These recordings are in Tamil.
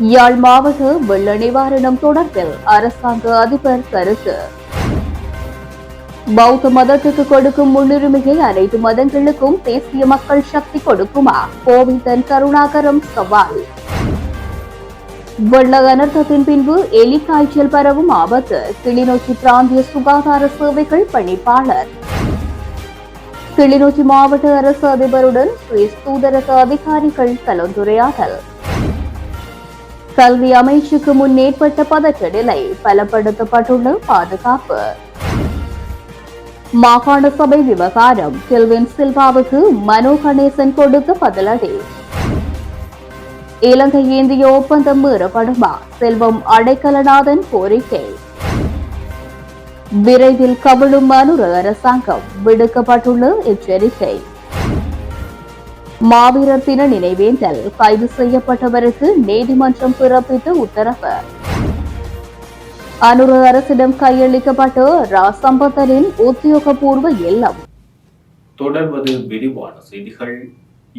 யாழ் மாவட்ட வெள்ள நிவாரணம் தொடர்பில் அரசாங்க அதிபர் கருத்து. பௌத்த மதத்துக்கு கொடுக்கும் முன்னுரிமையை அனைத்து மதங்களுக்கும் தேசிய மக்கள் சக்தி கொடுக்குமா? கோவிந்தன் கருணாகரம் சவால். வெள்ள அனர்த்தத்தின் பின்பு எலி காய்ச்சல் பரவும் ஆபத்து. கிளிநொச்சி பிராந்திய சுகாதார சேவைகள் பணிப்பாளர். கிளிநொச்சி மாவட்ட அரசு அதிபருடன் சுவிஸ் தூதரக அதிகாரிகள் கலந்துரையாடல். கல்வி அமைச்சுக்கு முன் ஏற்பட்ட பதற்ற நிலை பலப்படுத்தப்பட்டுள்ள பாதுகாப்பு. மாகாண சபை விவகாரம் கெல்வின் சில்வாவுக்கு மனோ கணேசன் கொடுத்த பதிலடி. இலங்கை இந்திய ஒப்பந்தம் மீறப்படுமா? செல்வம் அடைக்கலநாதன் கோரிக்கை. விரைவில் கவிழும் மனுர அரசாங்கம் விடுக்கப்பட்டுள்ள எச்சரிக்கை. மாவீரர் தின நினைவேந்தல் கைது செய்யப்பட்டவருக்கு நீதிமன்றம் பிறப்பித்த உத்தரவு. அனுர அரசிடம் கையளிக்கப்பட்ட ராசம்பத்தனின் உத்தியோகபூர்வ இல்லம் தொடர்வது விரிவான செய்திகள்.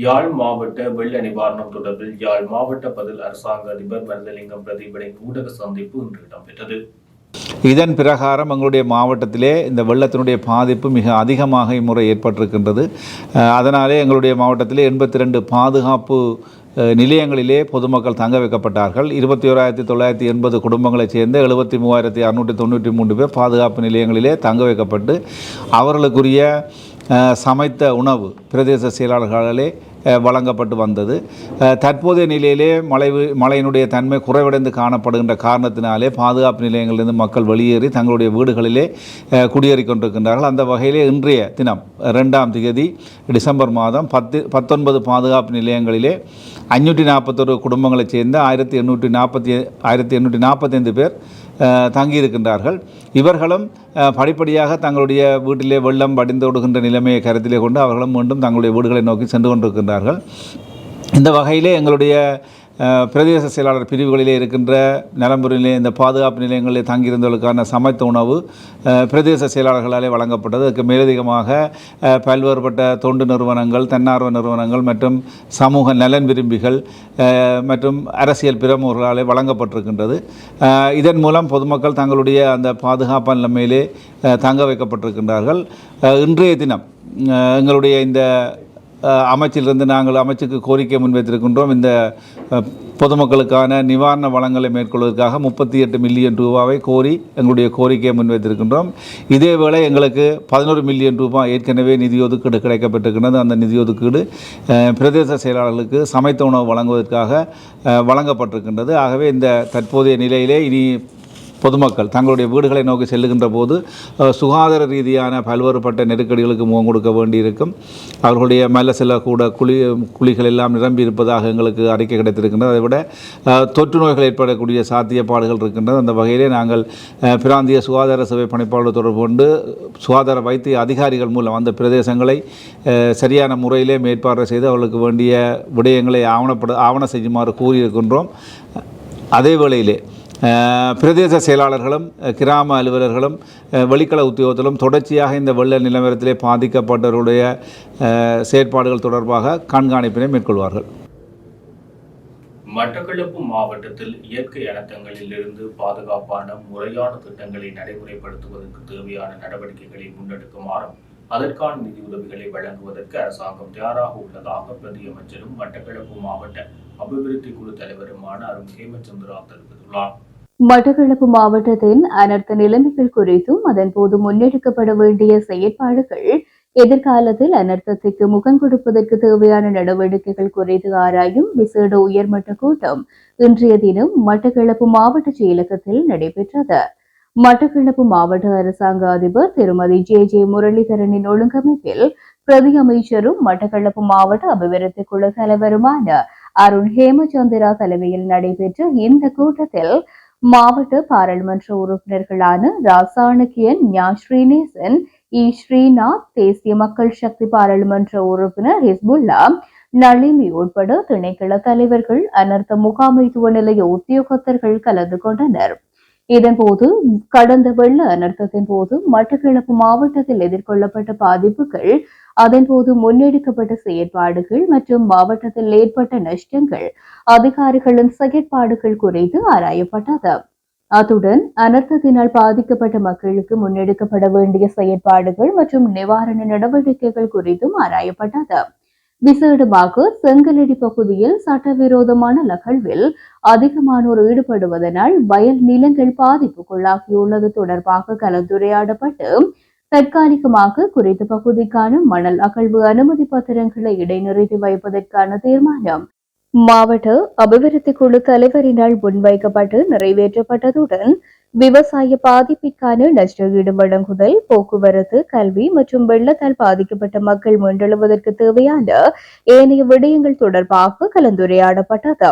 யாழ் மாவட்ட வெள்ள நிவாரணம் தொடர்பில் யாழ் மாவட்ட பதில் அரசாங்க அதிபர் மருதலிங்கம் பிரதீபனின் ஊடக சந்திப்பு இன்று இடம்பெற்றது. இதன் பிரகாரம் எங்களுடைய மாவட்டத்திலே இந்த வெள்ளத்தினுடைய பாதிப்பு மிக அதிகமாக இம்முறை ஏற்பட்டிருக்கின்றது. அதனாலே எங்களுடைய மாவட்டத்திலே எண்பத்தி ரெண்டு பாதுகாப்பு நிலையங்களிலே பொதுமக்கள் தங்க வைக்கப்பட்டார்கள். இருபத்தி ஓராயிரத்தி தொள்ளாயிரத்தி எண்பது குடும்பங்களைச் சேர்ந்த எழுபத்தி மூவாயிரத்தி அறுநூற்றி தொண்ணூற்றி மூன்று பேர் பாதுகாப்பு நிலையங்களிலே தங்க வைக்கப்பட்டு அவர்களுக்குரிய சமைத்த உணவு பிரதேச செயலாளர்களாலே வழங்கப்பட்டு வந்தது. தற்போதைய நிலையிலே மழை மலையினுடைய மழையினுடைய தன்மை குறைவடைந்து காணப்படுகின்ற காரணத்தினாலே பாதுகாப்பு நிலையங்களிலிருந்து மக்கள் வெளியேறி தங்களுடைய வீடுகளிலே குடியேறி கொண்டிருக்கின்றார்கள். அந்த வகையிலே இன்றைய தினம் ரெண்டாம் தேதி டிசம்பர் மாதம் பத்து பத்தொன்பது பாதுகாப்பு நிலையங்களிலே அஞ்சூற்றி நாற்பத்தொரு குடும்பங்களைச் சேர்ந்த ஆயிரத்தி எண்ணூற்றி நாற்பத்தி ஆயிரத்தி எண்ணூற்றி நாற்பத்தைந்து பேர் தங்கியிருக்கின்றார்கள். இவர்களும் படிப்படியாக தங்களுடைய வீட்டிலே வெள்ளம் படிந்து விடுகின்ற நிலைமையை கருத்திலே கொண்டு அவர்களும் மீண்டும் தங்களுடைய வீடுகளை நோக்கி சென்று கொண்டிருக்கின்றார்கள். இந்த வகையிலே எங்களுடைய பிரதேச செயலாளர் பிரிவுகளிலே இருக்கின்ற நலம்புரிலே இந்த பாதுகாப்பு நிலையங்களில் தங்கியிருந்தவர்களுக்கான சமைத்த உணவு பிரதேச செயலாளர்களாலே வழங்கப்பட்டது. அதுக்கு மேலதிகமாக பல்வேறுபட்ட தொண்டு நிறுவனங்கள் தன்னார்வ நிறுவனங்கள் மற்றும் சமூக நலன் விரும்பிகள் மற்றும் அரசியல் பிரமுகர்களாலே வழங்கப்பட்டிருக்கின்றது. இதன் மூலம் பொதுமக்கள் தங்களுடைய அந்த பாதுகாப்பு நிலைமையிலே தங்க வைக்கப்பட்டிருக்கின்றார்கள். இன்றைய தினம் எங்களுடைய இந்த அமைச்சிலிருந்து நாங்கள் அமைச்சுக்கு கோரிக்கை முன்வைத்திருக்கின்றோம். இந்த பொதுமக்களுக்கான நிவாரண வளங்களை மேற்கொள்வதற்காக முப்பத்தி எட்டு மில்லியன் ரூபாவை கோரி எங்களுடைய கோரிக்கையை முன்வைத்திருக்கின்றோம். இதேவேளை எங்களுக்கு பதினோரு மில்லியன் ரூபாய் ஏற்கனவே நிதி ஒதுக்கீடு கிடைக்கப்பட்டிருக்கிறது அந்த நிதி ஒதுக்கீடு பிரதேச செயலாளர்களுக்கு சமைத்த உணவு வழங்குவதற்காக வழங்கப்பட்டிருக்கின்றது. ஆகவே இந்த தற்போதைய நிலையிலே இனி பொதுமக்கள் தங்களுடைய வீடுகளை நோக்கி செல்லுகின்ற போது சுகாதார ரீதியான பல்வேறுபட்ட நெருக்கடிகளுக்கு முகம் கொடுக்க வேண்டியிருக்கும். அவர்களுடைய மேல சில கூட குழி குழிகள் எல்லாம் நிரம்பி இருப்பதாக எங்களுக்கு அறிக்கை கிடைத்திருக்கின்றது. அதை விட தொற்று நோய்கள் ஏற்படக்கூடிய சாத்தியப்பாடுகள் இருக்கின்றது. அந்த வகையிலே நாங்கள் பிராந்திய சுகாதார சபை பணிப்பாளர் தொடர்பு கொண்டு சுகாதார வைத்திய அதிகாரிகள் மூலம் அந்த பிரதேசங்களை சரியான முறையிலே மேற்பார்வை செய்து அவர்களுக்கு வேண்டிய விடயங்களை ஆவணப்பட ஆவண செய்யுமாறு கூறியிருக்கின்றோம். அதே வேளையிலே பிரதேச செயலாளர்களும் கிராம அலுவலர்களும் வெளிக்கள உத்தியோகத்திலும் தொடர்ச்சியாக இந்த வெள்ள நிலவரத்திலே பாதிக்கப்பட்டவருடைய செயற்பாடுகள் தொடர்பாக கண்காணிப்பினை மேற்கொள்வார்கள். மட்டக்களப்பு மாவட்டத்தில் இயற்கை அனர்த்தங்களில் இருந்து பாதுகாப்பான முறையான திட்டங்களை நடைமுறைப்படுத்துவதற்கு தேவையான நடவடிக்கைகளை முன்னெடுக்குமாறும் அதற்கான நிதி உதவிகளை வழங்குவதற்கு அரசாங்கம் தயாராக உள்ளதாக பிரதியமைச்சரும் மட்டக்களப்பு மாவட்ட அபிவிருத்தி குழு தலைவருமான அருண் ஹேமச்சந்திரா தெரிவித்துள்ளார். மட்டக்களப்பு மாவட்டத்தின் அனர்த்த நிலைமைகள் குறித்தும் அதன்போது முன்னெடுக்கப்பட வேண்டிய செயற்பாடுகள் எதிர்காலத்தில் அனர்த்தத்திற்கு முகம் கொடுப்பதற்கு தேவையான நடவடிக்கைகள் குறித்து ஆராயும் விசேட உயர்மட்ட கூட்டம் இன்றைய தினம் மட்டக்களப்பு மாவட்ட செயலகத்தில் நடைபெற்றது. மட்டக்களப்பு மாவட்ட அரசாங்க அதிபர் திருமதி ஜே ஜே முரளிதரனின் ஒழுங்கமைப்பில் பிரதி அமைச்சரும் மட்டக்களப்பு மாவட்ட அபிவிருத்தி குழு தலைவருமான அருண் ஹேமச்சந்திரா தலைமையில் நடைபெற்ற இந்த கூட்டத்தில் மாவட்ட பாராளுமன்ற உறுப்பினர்களான ராசாணுக்கியன் ஞா ஸ்ரீநேசன் இ ஸ்ரீநாத் தேசிய மக்கள் சக்தி பாராளுமன்ற உறுப்பினர் ஹிஸ்புல்லா நளிமி உட்பட திணைக்கள தலைவர்கள் அனர்த்த முகாமைத்துவ நிலைய உத்தியோகத்தர்கள் கலந்து கொண்டனர். இதன்போது கடந்த வெள்ள அனர்த்தத்தின் போது மட்டக்களப்பு மாவட்டத்தில் எதிர்கொள்ளப்பட்ட பாதிப்புகள் அதன்போது முன்னெடுக்கப்பட்ட செயற்பாடுகள் மற்றும் மாவட்டத்தில் ஏற்பட்ட நஷ்டங்கள் அதிகாரிகளின் செயற்பாடுகள் குறித்து ஆராயப்பட்டது. அத்துடன் அனர்த்தத்தினால் பாதிக்கப்பட்ட மக்களுக்கு முன்னெடுக்கப்பட வேண்டிய செயற்பாடுகள் மற்றும் நிவாரண நடவடிக்கைகள் குறித்தும் ஆராயப்பட்டது. விசேடமாக செங்கலடி பகுதியில் சட்டவிரோதமான லகழ்வில் அதிகமானோர் ஈடுபடுவதனால் வயல் நிலங்கள் பாதிப்புக்குள்ளாகியுள்ளது. தொடர்பாக கலந்துரையாடப்பட்டு தற்காலிகமாக குறித்த பகுதிக்கான மணல் அகழ்வு அனுமதி பத்திரங்களை இடைநிறுத்தி வைப்பதற்கான தீர்மானம் மாவட்ட அபிவிருத்தி குழு தலைவரினால் முன்வைக்கப்பட்டு நிறைவேற்றப்பட்டதுடன் விவசாய பாதிப்பிற்கான நஷ்டஈடு வழங்குதல் போக்குவரத்து கல்வி மற்றும் வெள்ளத்தால் பாதிக்கப்பட்ட மக்கள் மீண்டெழுவதற்கு தேவையான ஏனைய விடயங்கள் தொடர்பாக கலந்துரையாடப்பட்டது.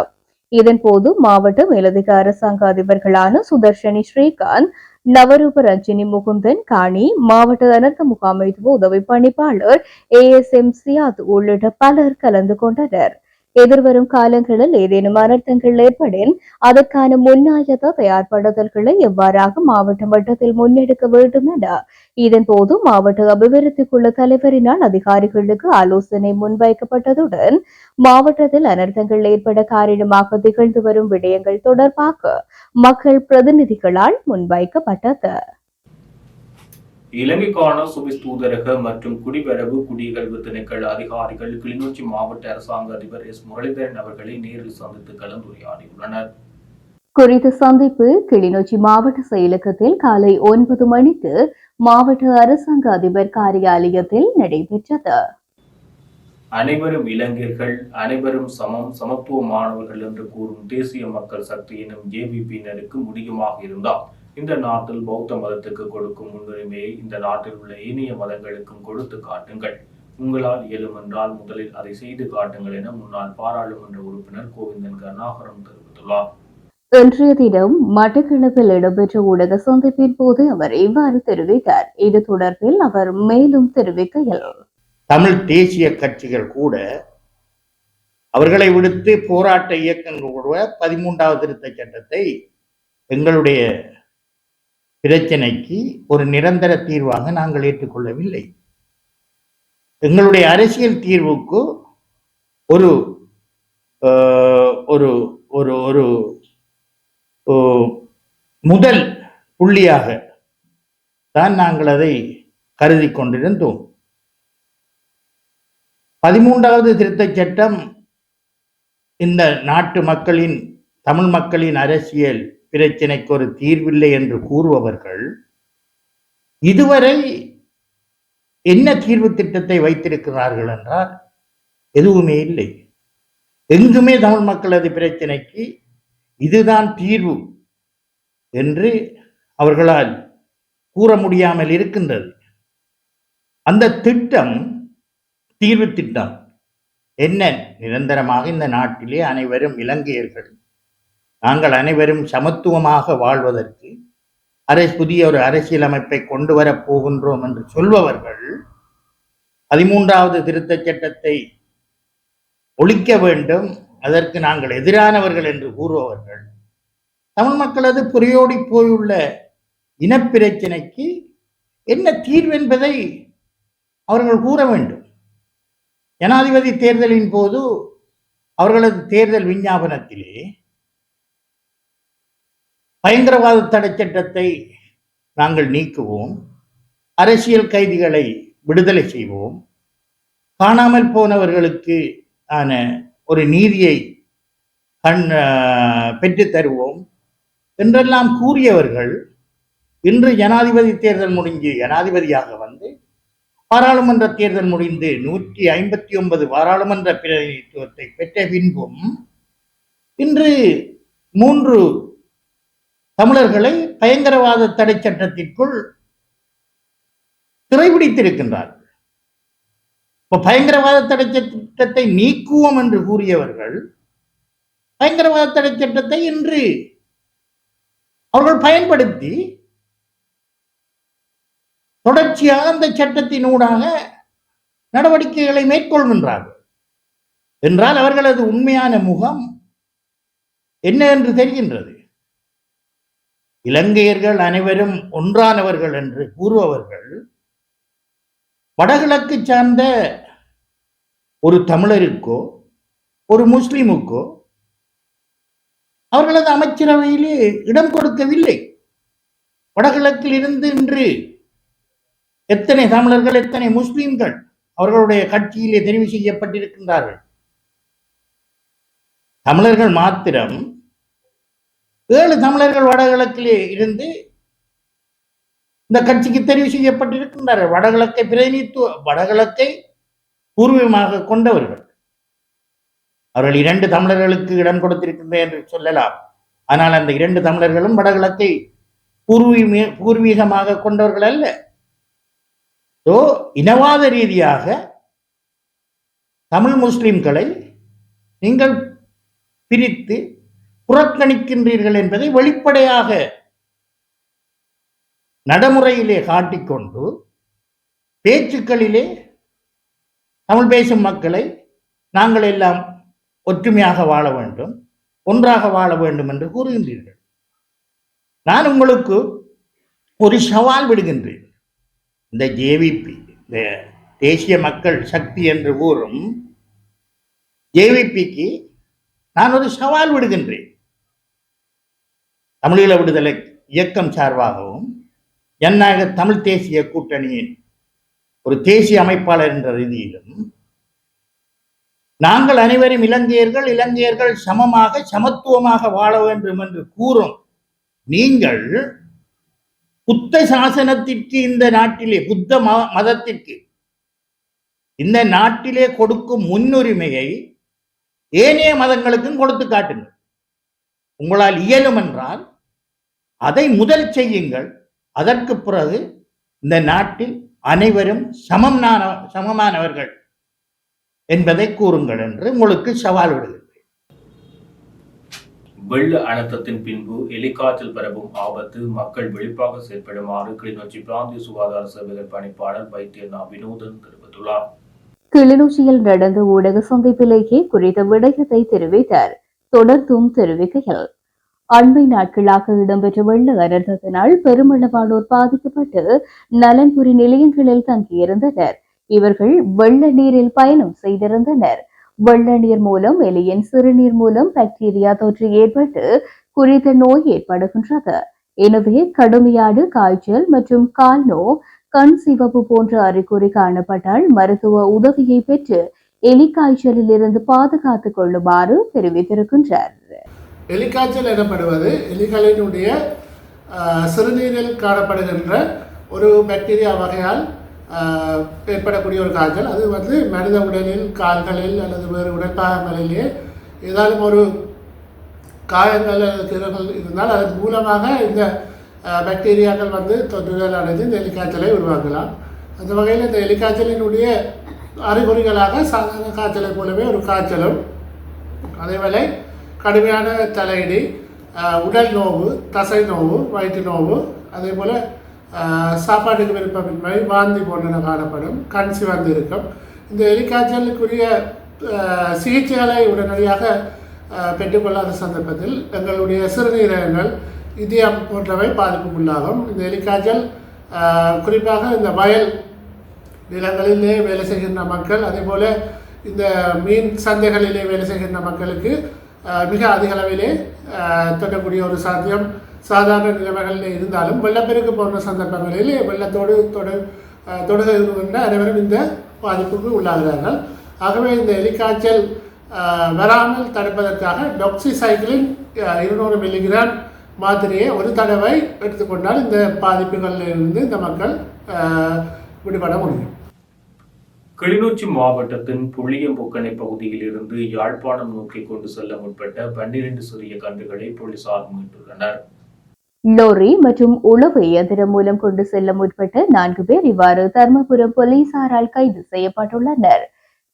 இதன்போது மாவட்ட மேலதிக அரசாங்க அதிபர்களான சுதர்ஷனி ஸ்ரீகாந்த் நவரூப ரஞ்சினி முகுந்தன் காணி மாவட்ட அனர்த்த முகாமைத்துவ உதவி பணிப்பாளர் ஏ எஸ் எம் சியாத் உள்ளிட்ட பலர் கலந்து கொண்டனர். எதிர்வரும் காலங்களில் ஏதேனும் அனர்த்தங்கள் ஏற்படின் அதற்கான முன்னாயத்த தயார்படுத்தல்களை எவ்வாறாக மாவட்ட மட்டத்தில் முன்னெடுக்க வேண்டும் என. இதன்போது மாவட்ட அபிவிருத்தி குழு தலைவரினால் அதிகாரிகளுக்கு ஆலோசனை முன்வைக்கப்பட்டதுடன் மாவட்டத்தில் அனர்த்தங்கள் ஏற்பட காரணமாக திகழ்ந்து வரும் விடயங்கள் தொடர்பாக மக்கள் பிரதிநிதிகளால் முன்வைக்கப்பட்டது. இலங்கைக்கான சுவிஸ் தூதரக மற்றும் குடிவரவு குடியகல்வு திணைக்கள அதிகாரிகள் கிளிநொச்சி மாவட்ட அரசாங்க அதிபர் எஸ் முரளிதரன் அவர்களை நேரில் சந்தித்து கலந்துரையாடியுள்ளனர். குறித்த சந்திப்பு கிளிநொச்சி மாவட்ட செயலகத்தில் காலை ஒன்பது மணிக்கு மாவட்ட அரசாங்க அதிபர் காரியாலயத்தில் நடைபெற்றது. அனைவரும் இளைஞர்கள் அனைவரும் சமம் சமத்துவமானவர்கள் என்று கூறும் தேசிய மக்கள் சக்தி எனும் ஜேவிபியினருக்கு முடியுமாக இருந்தால் இந்த நாட்டில் பௌத்த மதத்துக்கு கொடுக்கும் முன்னுரிமையை இந்த நாட்டில் உள்ள ஏனைய மதங்களுக்கும் கொடுத்து காட்டுங்கள். உங்களால் இயலும் என்றால் முதலில் அதை செய்து காட்டுங்கள் என முன்னாள் பாராளுமன்ற உறுப்பினர் கோவிந்தன் கருணாகரம் தெரிவித்துள்ளார். இன்றைய தினம் மட்டக்களப்பில் இடம்பெற்ற ஊடக சந்திப்பின் போது அவர் இவ்வாறு தெரிவித்தார். இது தொடர்பில் அவர் மேலும் தெரிவிக்கையில் தமிழ் தேசிய கட்சிகள் கூட அவர்களை விடுத்து போராட்ட இயக்கங்கள் கூட பதிமூன்றாவது திருத்த சட்டத்தை எங்களுடைய பிரச்சனைக்கு ஒரு நிரந்தர தீர்வாக நாங்கள் ஏற்றுக்கொள்ளவில்லை. எங்களுடைய அரசியல் தீர்வுக்கு ஒரு ஆஹ், ஒரு ஒரு ஒரு முதல் புள்ளியாக தான் நாங்கள் அதை கருதி கொண்டிருந்தோம். பதிமூன்றாவது திருத்தச் சட்டம் இந்த நாட்டு மக்களின் தமிழ் மக்களின் அரசியல் பிரச்சனைக்கு ஒரு தீர்வில்லை என்று கூறுபவர்கள் இதுவரை என்ன தீர்வு திட்டத்தை வைத்திருக்கிறார்கள் என்றால் எதுவுமே இல்லை. எங்குமே தமிழ் மக்களது பிரச்சனைக்கு இதுதான் தீர்வு என்று அவர்களால் கூற முடியாமல் இருக்கின்றது. அந்த திட்டம் தீர்வு திட்டம் என்ன? நிரந்தரமாக இந்த நாட்டிலே அனைவரும் இலங்கையர்கள் நாங்கள் அனைவரும் சமத்துவமாக வாழ்வதற்கு அரை புதிய ஒரு அரசியலமைப்பை கொண்டு வரப் போகின்றோம் என்று சொல்பவர்கள் பதிமூன்றாவது திருத்தச் சட்டத்தை ஒழிக்க வேண்டும். அதற்கு நாங்கள் எதிரானவர்கள் என்று கூறுபவர்கள். தமிழ் மக்களது புரியோடி போயுள்ள இனப்பிரச்சனைக்கு என்ன தீர்வு என்பதை அவர்கள் கூற வேண்டும். ஜனாதிபதி தேர்தலின் போது அவர்களது தேர்தல் விஞ்ஞாபனத்திலே பயங்கரவாத தடை சட்டத்தை நாங்கள் நீக்குவோம். அரசியல் கைதிகளை விடுதலை செய்வோம். காணாமல் போனவர்களுக்கு ஆன ஒரு நீதியை கண் பெற்று தருவோம். என்றெல்லாம் கூறியவர்கள் இன்று ஜனாதிபதி தேர்தல் முடிஞ்சு ஜனாதிபதியாக வந்து பாராளுமன்ற தேர்தல் முடிந்து நூற்றி ஐம்பத்தி ஒன்பது பாராளுமன்ற பிரதிநிதித்துவத்தை பெற்ற பின்பும் இன்று மூன்று தமிழர்களை பயங்கரவாத தடை சட்டத்திற்குள் சிறைபிடித்திருக்கின்றார்கள் இப்ப பயங்கரவாத தடை சட்டத்தை நீக்குவோம் என்று கூறியவர்கள் பயங்கரவாத தடை சட்டத்தை இன்று அவர்கள் பயன்படுத்தி தொடர்ச்சியாக அந்த சட்டத்தினூடாக நடவடிக்கைகளை மேற்கொள்கின்றார்கள். என்றால் அவர்களது உண்மையான முகம் என்ன என்று தெரிகின்றது? இலங்கையர்கள் அனைவரும் ஒன்றானவர்கள் என்று கூறுபவர்கள் வடகிழக்கு சார்ந்த ஒரு தமிழருக்கோ ஒரு முஸ்லிமுக்கோ அவர்களது அமைச்சரவையிலே இடம் கொடுக்கவில்லை. வடகிழக்கில் இருந்து இன்று எத்தனை தமிழர்கள் எத்தனை முஸ்லிம்கள் அவர்களுடைய கட்சியிலே தெரிவு செய்யப்பட்டிருக்கின்றார்கள்? தமிழர்கள் மாத்திரம் ஏழு தமிழர்கள் வடகிழக்கிலே இருந்து இந்த கட்சிக்கு தெரிவு செய்யப்பட்டிருக்கின்றார்கள். வடகிழக்கை பிரதிநிதித்துவ வடகிழக்கை பூர்வீகமாக கொண்டவர்கள். அவர்கள் இரண்டு தமிழர்களுக்கு இடம் கொடுத்திருக்கின்றனர் என்று சொல்லலாம். ஆனால் அந்த இரண்டு தமிழர்களும் வடகிழக்கை பூர்வீக பூர்வீகமாக கொண்டவர்கள் அல்ல. ஸோ இனவாத ரீதியாக தமிழ் முஸ்லிம்களை நீங்கள் பிரித்து புறக்கணிக்கின்றீர்கள் என்பதை வெளிப்படையாக நடைமுறையிலே காட்டிக்கொண்டு பேச்சுக்களிலே தமிழ் பேசும் மக்களை நாங்கள் எல்லாம் ஒற்றுமையாக வாழ வேண்டும் ஒன்றாக வாழ வேண்டும் என்று கூறுகின்றீர்கள். நான் உங்களுக்கு ஒரு சவால் விடுகின்றேன். இந்த ஜேவிபி இந்த தேசிய மக்கள் சக்தி என்று கூறும் ஜேவிபிக்கு நான் ஒரு சவால் விடுகின்றேன். தமிழீழ விடுதலை இயக்கம் சார்பாகவும் ஜனநாயக தமிழ் தேசிய கூட்டணியின் ஒரு தேசிய அமைப்பாளர் என்ற ரீதியிலும் நாங்கள் அனைவரும் இலங்கையர்கள் இலங்கையர்கள் சமமாக சமத்துவமாக வாழ வேண்டும் என்று கூறும் நீங்கள் புத்த சாசனத்திற்கு இந்த நாட்டிலே புத்த மதத்திற்கு இந்த நாட்டிலே கொடுக்கும் முன்னுரிமையை ஏனைய மதங்களுக்கும் கொடுத்து காட்டுங்கள். உங்களால் இயலும் என்றால் அதை முதல் செய்யுங்கள். அதற்கு பிறகு இந்த நாட்டில் அனைவரும் சமம் சமமானவர்கள் என்பதை கூறுங்கள் என்று உங்களுக்கு சவால் விடுகிறேன் வெள்ள அனர்த்தத்தின் பின்பு எலிக்காய்ச்சல் பரவும் ஆபத்து மக்கள் விழிப்பாக செயற்படுமாறு கிளிநொச்சி பிராந்திய சுகாதார சேவைகள் பணிப்பாளர் வைத்தியர் நா. வினோதன் தெரிவித்துள்ளார். கிளிநொச்சியில் நடந்த ஊடக சந்திப்பிலேயே குறித்த விடயத்தை தெரிவித்தார். தொடர்ந்தும் தெரிவிக்கையில் அண்மை நாட்களாக இடம்பெற்ற வெள்ள அனர்த்தத்தினால் பெருமளவானோர் பாதிக்கப்பட்டு நலன்புரி நிலையங்களில் தங்கியிருந்தனர். இவர்கள் வெள்ள நீரில் பயணம் செய்திருந்தனர். வெள்ள நீர் மூலம் எலியின் சிறுநீர் மூலம் பாக்டீரியா தொற்று ஏற்பட்டு குறித்த நோய் ஏற்படுகின்றது. எனவே கடுமையான காய்ச்சல் மற்றும் கால்நோ கண் சிவப்பு போன்ற அறிகுறி காணப்பட்டால் மருத்துவ உதவியை பெற்று எலிக்காய்ச்சலிலிருந்து இருந்து பாதுகாத்துக் கொள்ளுமாறு தெரிவித்திருக்கின்றார். எலிக்காய்ச்சல் எனப்படுவது எலிகளினுடைய சிறுநீரில் காணப்படுகின்ற ஒரு பாக்டீரியா வகையால் ஏற்படக்கூடிய ஒரு காய்ச்சல். அது வந்து மனித உடலில் கால்களில் அல்லது வேறு உடற்பாகங்களிலே ஏதாலும் ஒரு காயங்கள் அல்லது இருந்தால் அதன் மூலமாக இந்த பாக்டீரியாக்கள் வந்து தொற்றுதல் அடைந்து இந்த எலிக்காய்ச்சலை உருவாக்கலாம். அந்த வகையில் இந்த எலிக்காய்ச்சலினுடைய அறிகுறிகளாக சாதாரண காய்ச்சலை போலவே ஒரு காய்ச்சலும் அதேவேளை கடுமையான தலையடி உடல் நோவு தசை நோவு வயிற்று நோவு அதே போல் சாப்பாட்டுக்கு விருப்பமின்மை வாந்தி போன்றன காணப்படும் கண் சிவந்து இருக்கும். இந்த எலிக்காய்ச்சலுக்குரிய சிகிச்சைகளை உடனடியாக பெற்றுக்கொள்ளாத சந்தர்ப்பத்தில் எங்களுடைய சிறுநீரகங்கள் இதயம் போன்றவை பாதிப்புக்குள்ளாகும். இந்த எலிக்காய்ச்சல் குறிப்பாக இந்த வயல் நிலங்களிலே வேலை செய்கின்ற மக்கள் அதே போல் இந்த மீன் சந்தைகளிலே வேலை செய்கின்ற மக்களுக்கு மிக அதிக அளவிலே தொட்டக்கூடிய ஒரு சாத்தியம் சாதாரண நிலைமைகளில் இருந்தாலும் வெள்ளப்பெருக்கு போன்ற சந்தர்ப்பங்களில் வெள்ளத்தோடு தொடு தொடுகின்ற அனைவரும் இந்த பாதிப்புக்கு உள்ளாகிறார்கள். ஆகவே இந்த எலிக்காய்ச்சல் வராமல் தடுப்பதற்காக டொக்சிசைக்கிளின் இருநூறு மில்லிகிராம் மாத்திரையை ஒரு தடவை எடுத்துக்கொண்டால் இந்த பாதிப்புகளில் இருந்து இந்த மக்கள் விடுபட முடியும். கிளிநொச்சி மாவட்டத்தின் புளியம்பொக்கனை பகுதியில் இருந்து யாழ்ப்பாணம் நோக்கி கொண்டு செல்ல முற்பட்ட பன்னிரண்டு சிறிய கன்றுகளை போலீசார் மீட்டுள்ளனர். லோரி மற்றும் உளவு இயந்திரம் மூலம் கொண்டு செல்ல முற்பட்ட நான்கு பேர் இவ்வாறு தர்மபுரம் போலீசாரால் கைது செய்யப்பட்டுள்ளனர்.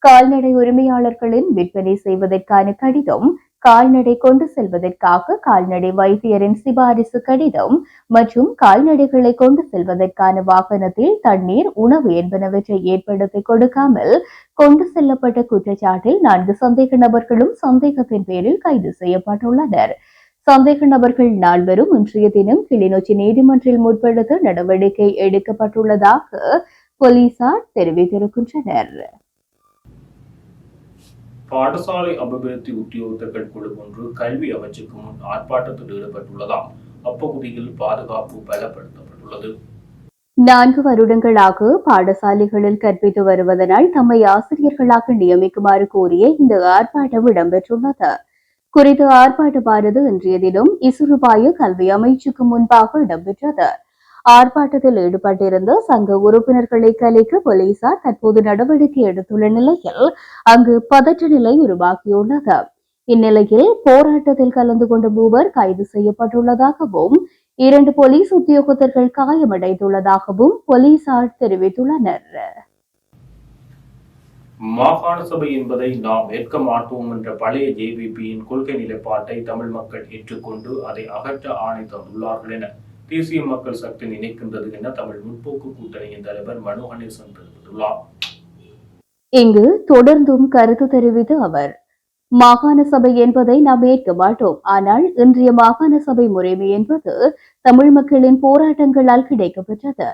கால்நடை உரிமையாளர்களின் விற்பனை செய்வதற்கான கடிதம் கால்நடை கொண்டு செல்வதற்காக கால்நடை வைத்தியரின் சிபாரிசு கடிதம் மற்றும் கால்நடைகளை கொண்டு செல்வதற்கான வாகனத்தில் தண்ணீர் உணவு என்பனவற்றை ஏற்படுத்தி கொடுக்காமல் கொண்டு செல்லப்பட்ட குற்றச்சாட்டில் நான்கு சந்தேக நபர்களும் சந்தேகத்தின் பேரில் கைது செய்யப்பட்டுள்ளனர். சந்தேக நபர்கள் நால்வரும் இன்றைய தினம் கிளிநொச்சி நீதிமன்றில் முற்படுத்த நடவடிக்கை எடுக்கப்பட்டுள்ளதாக போலீசார் தெரிவித்திருக்கின்றனர். பாடசாலை அபிவிருத்தி உத்தியோகத்தர்கள் குழு ஒன்று கல்வி அமைச்சுக்கு முன் ஆர்ப்பாட்டத்தில் ஈடுபட்டுள்ளதால் அப்பகுதியில் பாதுகாப்பு பலப்படுத்தப்பட்டுள்ளது. நான்கு வருடங்களாக பாடசாலைகளில் கற்பித்து வருவதனால் தம்மை ஆசிரியர்களாக நியமிக்குமாறு கோரிய இந்த ஆர்ப்பாட்டம் இடம்பெற்றுள்ளது. குறித்த ஆர்ப்பாட்டமானது இன்றைய தினம் இசுருபாய கல்வி அமைச்சுக்கு முன்பாக இடம்பெற்றது. ஆர்ப்பாட்டத்தில் ஈடுபட்டிருந்த சங்க உறுப்பினர்களை கலைக்க போலீசார் தற்போது நடவடிக்கை எடுத்துள்ள நிலையில் அங்கு பதற்ற நிலை உருவாகியுள்ளது. இந்நிலையில் போராட்டத்தில் கலந்து கொண்ட மூவர் கைது செய்யப்பட்டுள்ளதாகவும் இரண்டு போலீஸ் உத்தியோகத்தர்கள் காயமடைந்துள்ளதாகவும் போலீசார் தெரிவித்துள்ளனர். மாகாண சபை என்பதை நாம் ஏற்க மாட்டோம் என்ற பழைய ஜேவிபியின் கொள்கை நிலைப்பாட்டை தமிழ் மக்கள் ஏற்றுக்கொண்டு அதை அகற்ற ஆணை தந்துள்ளார்கள் என தேசிய மக்கள் சக்தி நினைக்கின்றது என தமிழ் முற்போக்கு கூட்டணியின் தலைவர் மனு கணேசன் தெரிவித்துள்ளார். இங்கு தொடர்ந்தும் கருத்து தெரிவித்த அவர் மாகாண சபை என்பதை நாம் ஏற்க மாட்டோம். ஆனால் இன்றைய மாகாண சபை முறைமை என்பது தமிழ் மக்களின் போராட்டங்களால் கிடைக்கப்பெற்றது.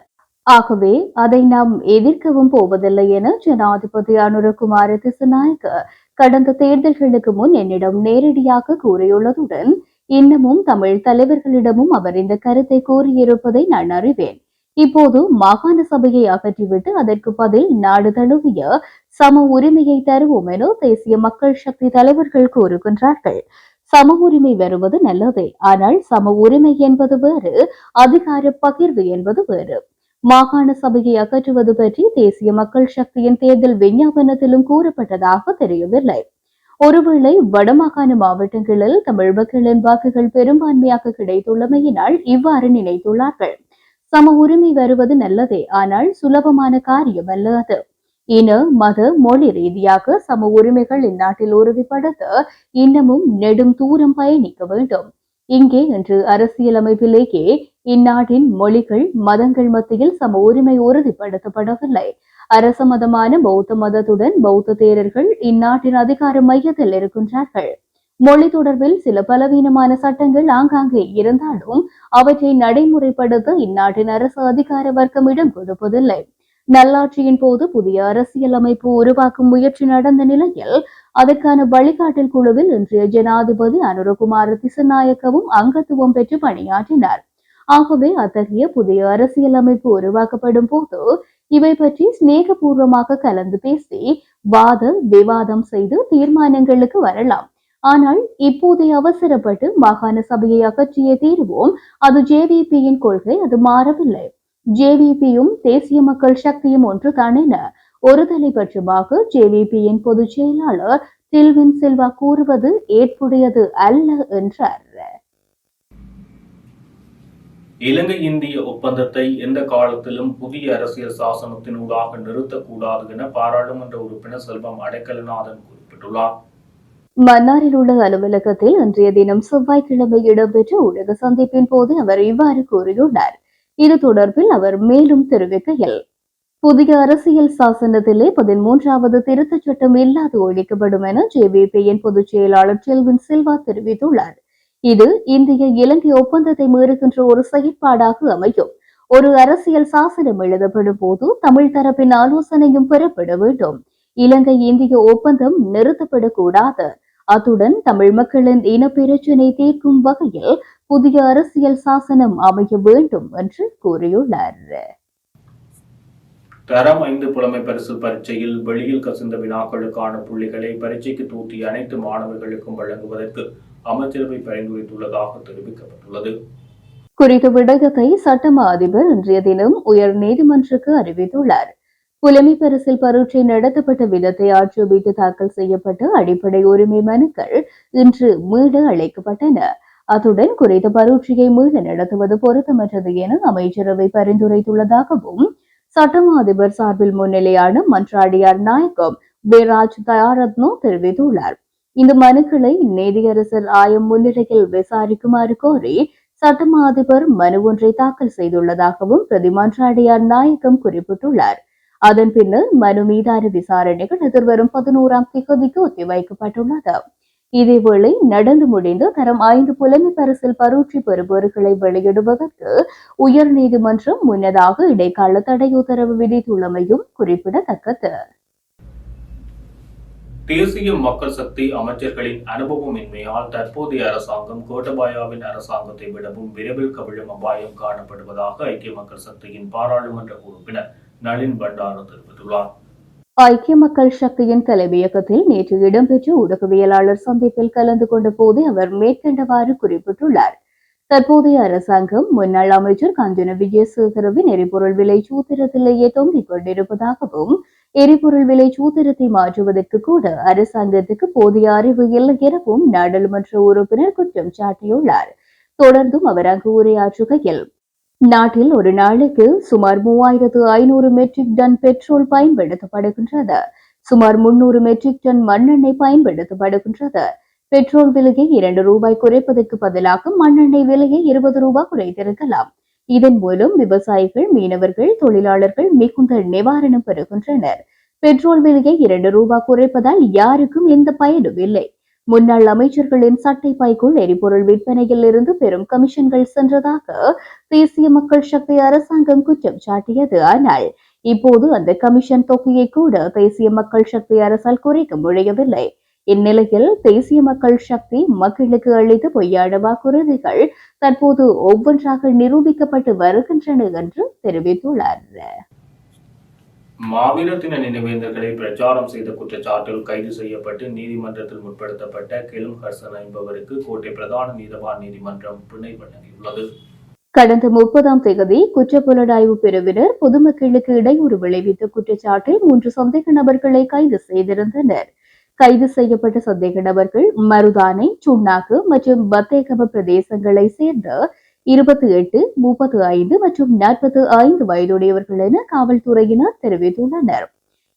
ஆகவே அதை நாம் எதிர்க்கவும் போவதில்லை என ஜனாதிபதி அனுரகுமார திசுநாயக்க கடந்த தேர்தல்களுக்கு முன் என்னிடம் நேரடியாக கூறியுள்ளதுடன் இன்னமும் தமிழ் தலைவர்களிடமும் அவர் இந்த கருத்தை கூறியிருப்பதை நான் அறிவேன். இப்போது மாகாண சபையை அகற்றிவிட்டு அதற்கு பதில் நாடு தழுவிய சம உரிமையை தருவோம் என தேசிய மக்கள் சக்தி தலைவர்கள் கூறுகின்றார்கள். சம உரிமை வருவது நல்லதே ஆனால் சம உரிமை என்பது வேறு அதிகார பகிர்வு என்பது வேறு. மாகாண சபையை அகற்றுவது பற்றி தேசிய மக்கள் சக்தியின் தேர்தல் விஞ்ஞாபனத்திலும் கூறப்பட்டதாக தெரியவில்லை. ஒருவேளை வடமாகாண மாவட்டங்களில் தமிழ் மக்களின் வாக்குகள் பெரும்பான்மையாக கிடைத்துள்ளமையினால் இவ்வாறு நினைத்துள்ளார்கள். சம உரிமை வருவது நல்லதே ஆனால் சுலபமான காரியம் அல்ல அது இன மத மொழி ரீதியாக சம உரிமைகள் இந்நாட்டில் உறுதிப்படுத்த இன்னமும் நெடும் தூரம் பயணிக்க வேண்டும். இங்கே இன்று அரசியலமைப்பிலேயே இந்நாட்டின் மொழிகள் மதங்கள் மத்தியில் சம உரிமை உறுதிப்படுத்தப்படவில்லை. அரச மதமான பௌத்த மதத்துடன் பௌத்த தேரர்கள் இந்நாட்டின் அதிகார மையத்தில் இருக்கின்றார்கள். மொழி தொடர்பில் சில பலவீனமான சட்டங்கள் ஆங்காங்கே இருந்தாலும் அவற்றை நடைமுறைப்படுத்த இந்நாட்டின் அரசு அதிகார வர்க்கம் இடம் கொடுப்பதில்லை நல்லாட்சியின் போது புதிய அரசியலமைப்பு உருவாக்கும் முயற்சி நடந்த நிலையில் அதற்கான வழிகாட்டல் குழுவில் இன்றைய ஜனாதிபதி அனுரகுமார திசநாயக்கவும் அங்கத்துவம் பெற்று பணியாற்றினார். ஆகவே அத்தகைய புதிய அரசியலமைப்பு உருவாக்கப்படும் போது இவை பற்றி சிநேகபூர்வமாக கலந்து பேசி வாத விவாதம் செய்து தீர்மானங்களுக்கு வரலாம். ஆனால் இப்போதை அவசரப்பட்டு மாகாண சபையை அகற்றிய தீர்வோம். அது ஜேவிபியின் கொள்கை அது மாறவில்லை. ஜேவிபியும் தேசிய மக்கள் சக்தியும் ஒன்றுதான் என ஒரு தலைபட்சமாக ஜேவிபியின் பொதுச் செயலாளர் டில்வின் சில்வா கூறுவது ஏற்புடையது அல்ல என்றார். இலங்கை இந்திய ஒப்பந்தத்தை எந்த காலத்திலும் புதிய அரசியல் சாசனத்தினூடாக நிறுத்தக்கூடாது என பாராளுமன்ற உறுப்பினர் செல்வம் அடைக்கலநாதன் குறிப்பிட்டுள்ளார். மன்னாரில் உள்ள அலுவலகத்தில் இன்றைய தினம் செவ்வாய்க்கிழமை இடம்பெற்ற ஊடக சந்திப்பின் போது அவர் இவ்வாறு கூறியுள்ளார். இது தொடர்பில் அவர் மேலும் தெரிவிக்கையில் புதிய அரசியல் சாசனத்திலே பதிமூன்றாவது திருத்தச் சட்டம் இல்லாது ஒழிக்கப்படும் என ஜேவிபியின் பொதுச் செயலாளர் செல்வின் சில்வா தெரிவித்துள்ளார். இது இந்திய இலங்கை ஒப்பந்தத்தை மீறுகின்ற ஒரு செயற்பாடாக அமையும். ஒரு அரசியல் சாசனம் எழுதப்படும் போது தமிழ் தரப்பின் ஆலோசனையும் பெறப்பட வேண்டும். இலங்கை இந்திய ஒப்பந்தம் நிறுத்தப்படக்கூடாது. அத்துடன் தமிழ் மக்களின் இனப்பிரச்சினை தீர்க்கும் வகையில் புதிய அரசியல் சாசனம் அமைய வேண்டும் என்று கூறியுள்ளார். தரம் ஐந்து புலமை பரிசு பரீட்சையில் வெளியில் கசிந்த வினாக்களுக்கான புள்ளிகளை பரீட்சைக்கு தூட்டி அனைத்து மாணவர்களுக்கும் வழங்குவதற்கு அமைச்சரவை பரிந்துரைத்துள்ளதாக தெரிவிக்கப்பட்டுள்ளது. குறித்த விடயத்தை சட்டம அதிபர் இன்றைய தினம் உயர் நீதிமன்றக்கு அறிவித்துள்ளார். புலமை பரிசில் பரீட்சை நடத்தப்பட்ட விதத்தை ஆட்சேபித்து தாக்கல் செய்யப்பட்ட அடிப்படை உரிமை மனுக்கள் இன்று மீள அழைக்கப்பட்டன. அத்துடன் குறித்த பரீட்சையை மீள நடத்துவது பொருத்தமற்றது என அமைச்சரவை பரிந்துரைத்துள்ளதாகவும் சட்டம அதிபர் சார்பில் முன்னிலையான மன்றாடியார் நாயகம் பேராஜ் தயாரத்னோ தெரிவித்துள்ளார். இந்த மனுக்களை நீதியரசர் ஆயம் முன்னிலையில் விசாரிக்குமாறு கோரி சட்டமா அதிபர் மனு ஒன்றை தாக்கல் செய்துள்ளதாகவும் பிரதிமன்றாடியார் நாயகம் குறிப்பிட்டுள்ளார். அதன் பின்னர் மனு மீதான விசாரணைகள் எதிர்வரும் பதினோராம் திகதிக்கு ஒத்திவைக்கப்பட்டுள்ளது. இதேவேளை நடந்து முடிந்து தரம் ஐந்து புலமை பரிசில் பரூட்சி பெறுபவர்களை வெளியிடுவதற்கு உயர்நீதிமன்றம் முன்னதாக இடைக்கால தடை உத்தரவு விதித்துள்ளமையும் குறிப்பிடத்தக்கது. தேசிய மக்கள் சக்தி அமைச்சர்களின் அனுபவமின்மையால் தற்போதைய அரசாங்கம் கோட்டபாயாவின் அரசாங்கத்தை விடவும் விரைவில் கவிழும் அபாயம் காணப்படுவதாக ஐக்கிய மக்கள் சக்தியின் பாராளுமன்ற உறுப்பினர் நளின் பண்டார தெரிவித்துள்ளார். ஐக்கிய மக்கள் சக்தியின் தலைமையகத்தில் நேற்று இடம்பெற்ற ஊடகவியலாளர் சந்திப்பில் கலந்து கொண்ட போது அவர் மேற்கண்டவாறு குறிப்பிட்டுள்ளார். தற்போதைய அரசாங்கம் முன்னாள் அமைச்சர் காஞ்சன விஜயசேகரவின் எரிபொருள் விலை சூத்திரத்திலேயே தொங்கிக் கொண்டிருப்பதாகவும் எரிபொருள் விலை சூத்திரத்தை மாற்றுவதற்கு கூட அரசாங்கத்துக்கு போதிய அறிவு இல்லை எனவும் நாடாளுமன்ற உறுப்பினர் குற்றம் சாட்டியுள்ளார். தொடர்ந்தும் அவர் அங்கு உரையாற்றுகையில் நாட்டில் ஒரு நாளுக்கு சுமார் மூவாயிரத்து ஐநூறு மெட்ரிக் டன் பெட்ரோல் பயன்படுத்தப்படுகின்றது. சுமார் முன்னூறு மெட்ரிக் டன் மண்ணெண்ணெய் பயன்படுத்தப்படுகின்றது. பெட்ரோல் விலையை இரண்டு ரூபாய் குறைப்பதற்கு பதிலாக மண்ணெண்ணெய் விலையை இருபது ரூபாய் குறைத்திருக்கலாம். இதன் மூலம் விவசாயிகள் மீனவர்கள் தொழிலாளர்கள் மிகுந்த நிவாரணம் பெறுகின்றனர். பெட்ரோல் விலையை இரண்டு ரூபாய் குறைப்பதால் யாருக்கும் எந்த பயனும் இல்லை. முன்னாள் அமைச்சர்களின் சட்டை பைக்குள் எரிபொருள் விற்பனையில் இருந்து பெரும் கமிஷன்கள் சென்றதாக தேசிய மக்கள் சக்தி அரசாங்கம் குற்றம் சாட்டியது. ஆனால் இப்போது அந்த கமிஷன் தொகையை கூட தேசிய மக்கள் சக்தி அரசால் குறைக்க முடியவில்லை. இந்நிலையில் தேசிய மக்கள் சக்தி மக்களுக்கு அளித்த பொய்யான வாக்குறுதிகள் தற்போது ஒவ்வொன்றாக நிரூபிக்கப்பட்டு வருகின்றன என்று தெரிவித்துள்ளார். மாவீரத்தின நினைவேந்தர்களை பிரச்சாரம் செய்த குற்றச்சாட்டில் கைது செய்யப்பட்டு நீதிமன்றத்தில் முற்படுத்தப்பட்ட கெலும் ஹர்சன் என்பவருக்கு கோட்டை பிரதான நீதவான் நீதிமன்றம் பிணை வழங்கியுள்ளது. கடந்த முப்பதாம் தேதி குற்றப்புலனாய்வு பிரிவினர் பொதுமக்களுக்கு இடையூறு விளைவித்த குற்றச்சாட்டில் மூன்று சந்தேக நபர்களை கைது செய்திருந்தனர். கைது செய்யப்பட்ட சந்தேக நபர்கள் மருதானை சுண்ணாக்கு மற்றும் பத்தேகம பிரதேசங்களை சேர்ந்த இருபத்தி எட்டு முப்பத்தி ஐந்து மற்றும் நாற்பத்தி ஐந்து வயதுடையவர்கள் என காவல்துறையினர் தெரிவித்துள்ளனர்.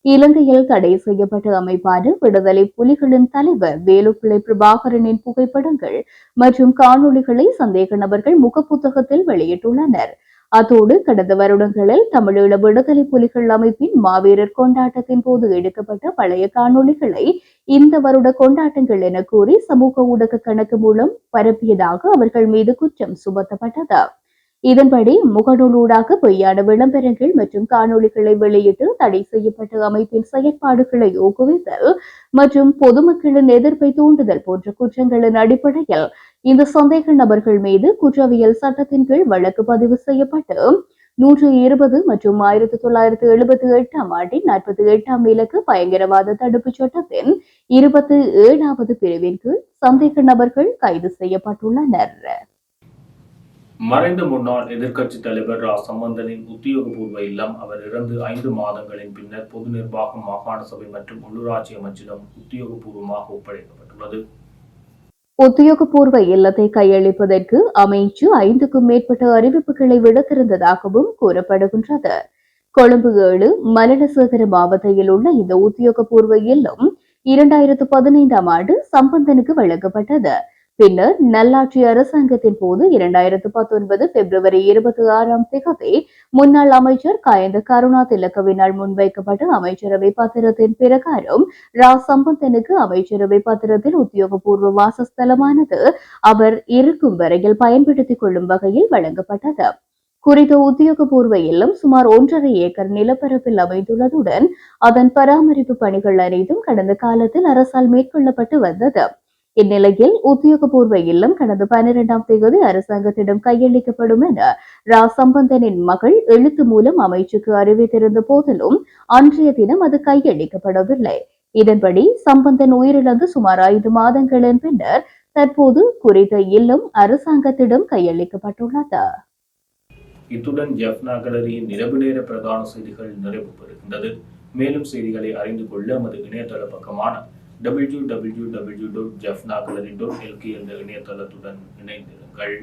இலங்கையில் தடை செய்யப்பட்ட அமைப்பான விடுதலை புலிகளின் தலைவர் வேலுப்பிள்ளை பிரபாகரனின் புகைப்படங்கள் மற்றும் காணொளிகளை சந்தேக நபர்கள் முகப்புத்தகத்தில் வெளியிட்டுள்ளனர். அத்தோடு கடந்த வருடங்களில் தமிழீழ விடுதலை புலிகள் அமைப்பின் மாவீரர் கொண்டாட்டத்தின் போது எடுக்கப்பட்ட பழைய காணொளிகளை இந்த வருட கொண்டாட்டங்கள் என கூறி சமூக ஊடக கணக்கு மூலம் பரப்பியதாக அவர்கள் மீது குற்றம் சுமத்தப்பட்டது. இதன்படி முகநூலூடாக பொய்யான விளம்பரங்கள் மற்றும் காணொலிகளை வெளியிட்டு தடை செய்யப்பட்ட அமைப்பின் செயற்பாடுகளை ஊக்குவித்தல் மற்றும் பொதுமக்களின் எதிர்ப்பை தூண்டுதல் போன்ற குற்றங்களின் அடிப்படையில் இந்த சந்தேக நபர்கள் மீது குற்றவியல் சட்டத்தின் கீழ் வழக்கு பதிவு செய்யப்பட்டு நூற்று இருபது மற்றும் ஆயிரத்தி தொள்ளாயிரத்தி எழுபத்தி எட்டாம் ஆண்டின் நாற்பத்தி எட்டாம் இலக்கு பயங்கரவாத தடுப்புச் சட்டத்தின் இருபத்தி ஏழாவது பிரிவின் கீழ் சந்தேக நபர்கள் கைது செய்யப்பட்டுள்ளனர். மறைந்த முன்னாள் எதிர்க்கட்சி தலைவர் ரா சம்பந்தனின் உத்தியோகபூர்வ இல்லம் அவர் இறந்து ஐந்து மாதங்களின் பின்னர் பொது நிர்வாகம் மாகாண சபை மற்றும் உள்ளூராட்சி அமைச்சிடம் உத்தியோகபூர்வமாக ஒப்படைக்கப்பட்டுள்ளது. உத்தியோகபூர்வ இல்லத்தை கையளிப்பதற்கு அமைச்சு ஐந்துக்கும் மேற்பட்ட அறிவிப்புகளை விடுத்திருந்ததாகவும் கூறப்படுகின்றது. கொழும்பு ஏழு மலனசேகர மாவட்டத்தில் உள்ள இந்த உத்தியோகபூர்வ இல்லம் இரண்டாயிரத்து பதினைந்தாம் ஆண்டு சம்பந்தனுக்கு வழங்கப்பட்டது. பின்னர் நல்லாட்சி அரசாங்கத்தின் போது இரண்டாயிரத்து பத்தொன்பது பிப்ரவரி இருபத்தி ஆறாம் திகதி முன்னாள் அமைச்சர் காயந்த கருணா திலக்கவினால் முன்வைக்கப்பட்ட அமைச்சரவை பத்திரத்தின் பிரகாரம் ரா சம்பந்தனுக்கு அமைச்சரவை பத்திரத்தில் உத்தியோகபூர்வ வாசஸ்தலமானது அவர் இருக்கும் வரையில் பயன்படுத்திக் கொள்ளும் வகையில் வழங்கப்பட்டது. குறித்த உத்தியோகபூர்வ இல்லம் சுமார் ஒன்றரை ஏக்கர் நிலப்பரப்பில் அமைந்துள்ளதுடன் அதன் பராமரிப்பு பணிகள் அனைத்தும் கடந்த காலத்தில் அரசால் மேற்கொள்ளப்பட்டு வந்தது. இந்நிலையில் உத்தியோகபூர்வ இல்லம் கடந்த பன்னிரெண்டாம் தேதி அரசாங்கத்திடம் கையளிக்கப்படும் என ரா சம்பந்தனின் மகள் எழுத்து மூலம் அமைச்சுக்கு அறிவித்திருந்த போதிலும் அன்றைய தினம் அது கையளிக்கப்படவில்லை. இதன்படி சம்பந்தன் உயிரிழந்து சுமார் ஐந்து மாதங்களின் பின்னர் தற்போது குறித்த இல்லம் அரசாங்கத்திடம் கையளிக்கப்பட்டுள்ளது. இத்துடன் ஜெஃப்னா கலரியின் இரவு நேர பிரதான செய்திகள் நிறைவு பெறுகின்றது. மேலும் செய்திகளை அறிந்து கொள்ள நமது இணையதள பக்கமான W W W dot Jaffna gallery dot LK என்ற இணையதளத்துடன் இணைந்திருங்கள்.